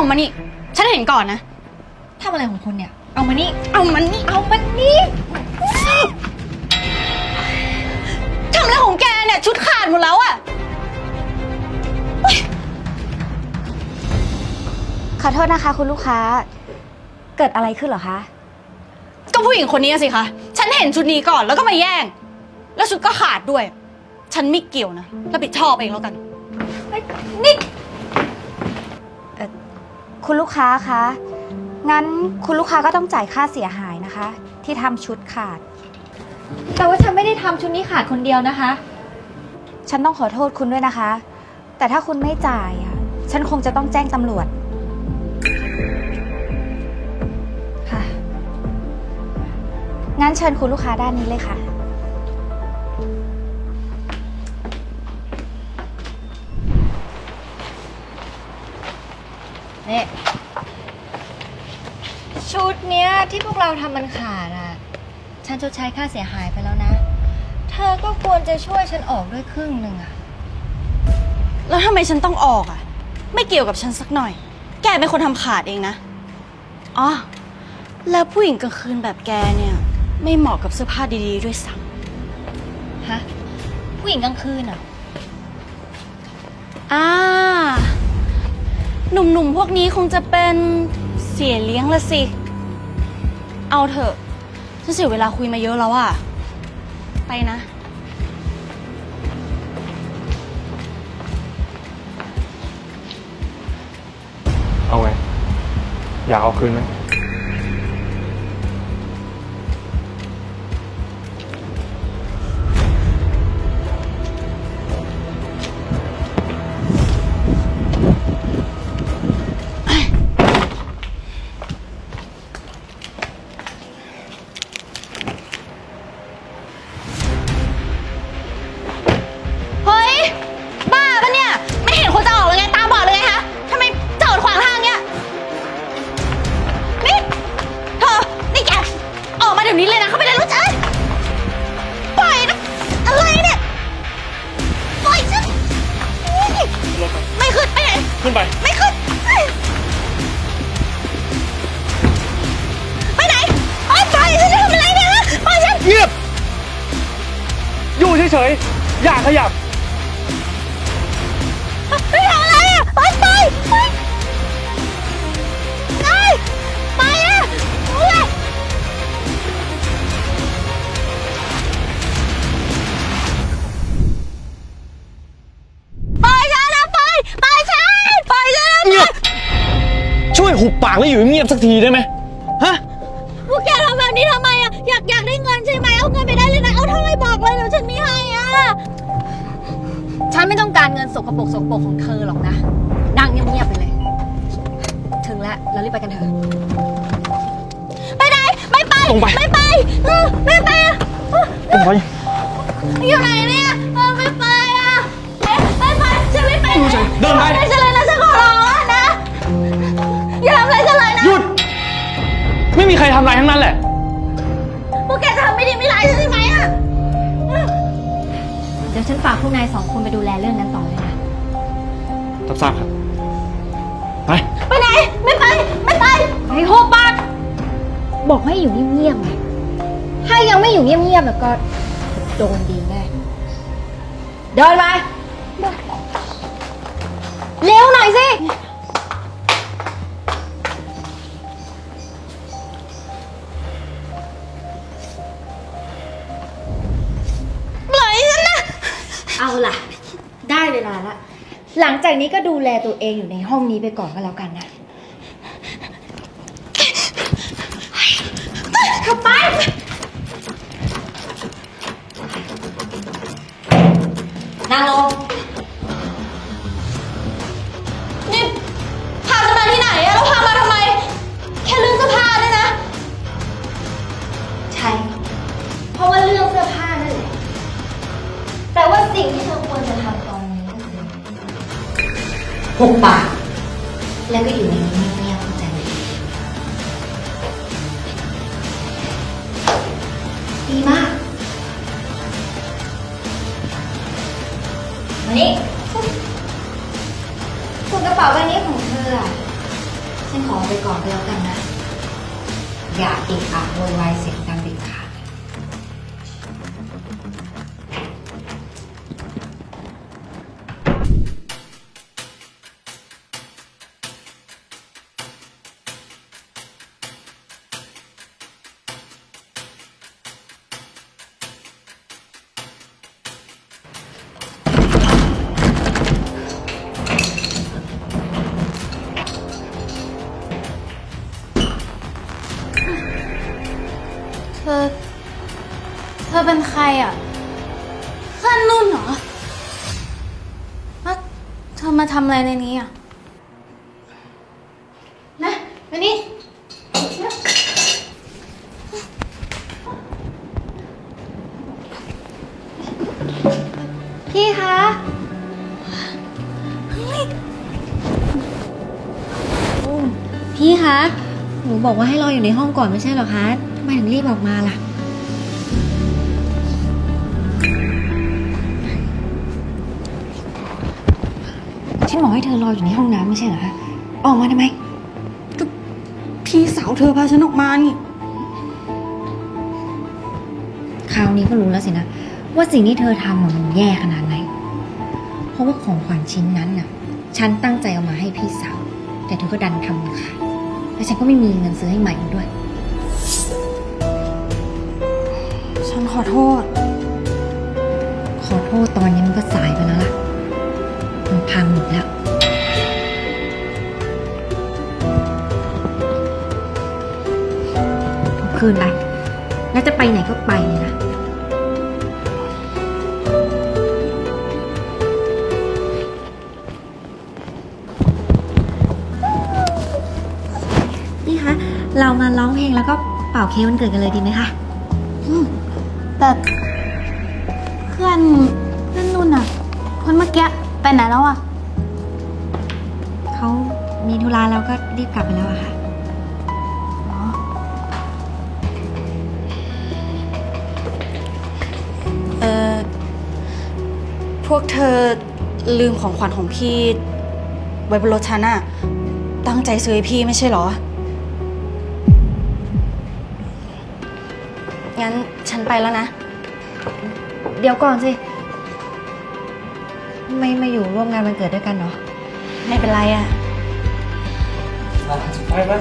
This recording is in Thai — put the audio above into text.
เอามานี่ ฉันเห็นก่อนนะ ทำอะไรของคุณเนี่ย เอามานี่ เอามันนี่ เอามานี่ทำอะไรของแกเนี่ย ชุดขาดหมดแล้วอะขอโทษนะคะคุณลูกค้า เกิดอะไรขึ้นเหรอคะ ก็ผู้หญิงคนนี้สิคะ ฉันเห็นชุดนี้ก่อนแล้วก็มาแย่ง แล้วชุดก็ขาดด้วย ฉันไม่เกี่ยวนะ รับผิดชอบเองแล้วกัน นี่ คุณลูกค้าคะ งั้นคุณลูกค้าก็ต้องจ่ายค่าเสียหายนะคะ ที่ทำชุดขาด แต่ว่าฉันไม่ได้ทำชุดนี้ขาดคนเดียวนะคะ ฉันต้องขอโทษคุณด้วยนะคะ แต่ถ้าคุณไม่จ่ายอะฉันคงจะต้องแจ้งตำรวจ ค่ะ งั้นเชิญคุณลูกค้าด้านนี้เลยค่ะ นี่ชุดเนี้ยที่พวกเราทำมันขาดอะ ฉันชดใช้ค่าเสียหายไปแล้วนะ เธอก็ควรจะช่วยฉันออกด้วยครึ่งหนึ่งอะ แล้วทำไมฉันต้องออกอะไม่เกี่ยวกับฉันสักหน่อย แกเป็นคนทำขาดเองนะ อ๋อ แล้วผู้หญิงกลางคืนแบบแกเนี่ย ไม่เหมาะกับเสื้อผ้าดีๆด้วยซ้ฮะ ผู้หญิงกลางคืนอะำอ่า หนุ่มๆ พวกนี้คงจะเป็นเสียเลี้ยงละสิ เอาเถอะฉันเสียเวลาคุยมาเยอะแล้วอะไปนะ เอาไง อยากเอาคืนไหม ขึ้นไป ไม่ขึ้น ไปไหนไปไปฉันจะทำอะไรเนี่ยฮะปล่อยฉัน เงียบ อยู่เฉยๆ อย่าขยับ งียบสักทีได้ไหมฮะ พวกแกทำแบบนี้ทำไมอะอยากอยากได้เงินใช่ไหมเอาเงินไปได้เลยนะ เอาเท่าไหรบอกเลยเดี๋ยวฉันมีให้อะฉันไม่ต้องการเงินสกปรกสกปรกของเธอหรอกนะนั่งเงียบๆไปเลย ถึงแล้วเรารีบไปกันเถอะ ไปไหนไม่ไปตรงไป ไม่ไปเออไม่ไปอะเออตรงไปอยู่ไหนเนี่ยเออไม่ไปอะเอ๊ะไม่ไปฉันไม่ไปอยู่เฉยเดินไปอย่าทำอะไรฉัน ม่มีใครทำอะไรทั้งนั้นแหละ พวกแกจะทำไม่ดีไม่ร้ายฉันใช่ไหมอะเดี๋ยวฉันฝากพวกนายสองคนไปดูแลเรื่องนั้นต่อเลยนะ รับทราบครับ ไป ไปไหน ไม่ไป ไม่ไปไอ้โฮปากบอกให้อยู่เงียบๆไงถ้ายังไม่อยู่เงียบๆแล้วก็โดนดีแน่เดินมาเร็วหน่อยสิ ล่ะ ได้เวลาละหลังจากนี้ก็ดูแลตัวเองอยู่ในห้องนี้ไปก่อนก็แล้วกันนะเข้าไปนั่งล แล้วก็อยู่ในนี้เงียบๆใจดีมากมานี่ส่วนกระเป๋าใบนี้ของเธออะฉันขอไปก่อนก็แล้วกันนะ อย่าเอะอะโวยวายเสียงดัง เธอเป็นใครอะเพื่อนนุ่นเหรอแล้วเธอมาทำอะไรในนี้อะ นะมานี่พี่คะพี่คะ หนูบอกว่าให้รออยู่ในห้องก่อนไม่ใช่เหรอคะ ทำไมถึงรีบออกมาล่ะ บอกให้เธอรออยู่ในห้องน้ำไม่ใช่เหรอคะออกมาทำไมพี่สาวเธอพาฉันออกมานี่คราวนี้ก็รู้แล้วสินะ ว่าสิ่งที่เธอทำอะมันแย่ขนาดไหน เพราะว่าของขวัญชิ้นนั้นน่ะ ฉันตั้งใจเอามาให้พี่สาว แต่เธอก็ดันทำมันขาดและฉันก็ไม่มีเงินซื้อให้ใหม่อีกด้วย ฉันขอโทษ ขอโทษตอนนี้มันก็สายไปแล้วล่ะ มันพังหมดแล้ว คืนไป แล้วจะไปไหนก็ไปเลยนะ นี่คะ เรามาร้องเพลงแล้วก็เป่าเค้กวันเกิดกันเลยดีไหมคะแต่เพื่อนเพื่อนนุ่นอะคนเมื่อกี้ไปไหนแล้วอะเขามีธุระแล้วก็รีบกลับไปแล้วอะค่ะ วกเธอลืมของขวัญของพี่ ไว้บนรถฉันอะตั้งใจซื้อให้พี่ไม่ใช่เหรอ งั้นฉันไปแล้วนะ เดี๋ยวก่อนสิ ไม่มาอยู่ร่วมงานวันเกิดด้วยกันเนาะไม่เป็นไรอะ ไปไป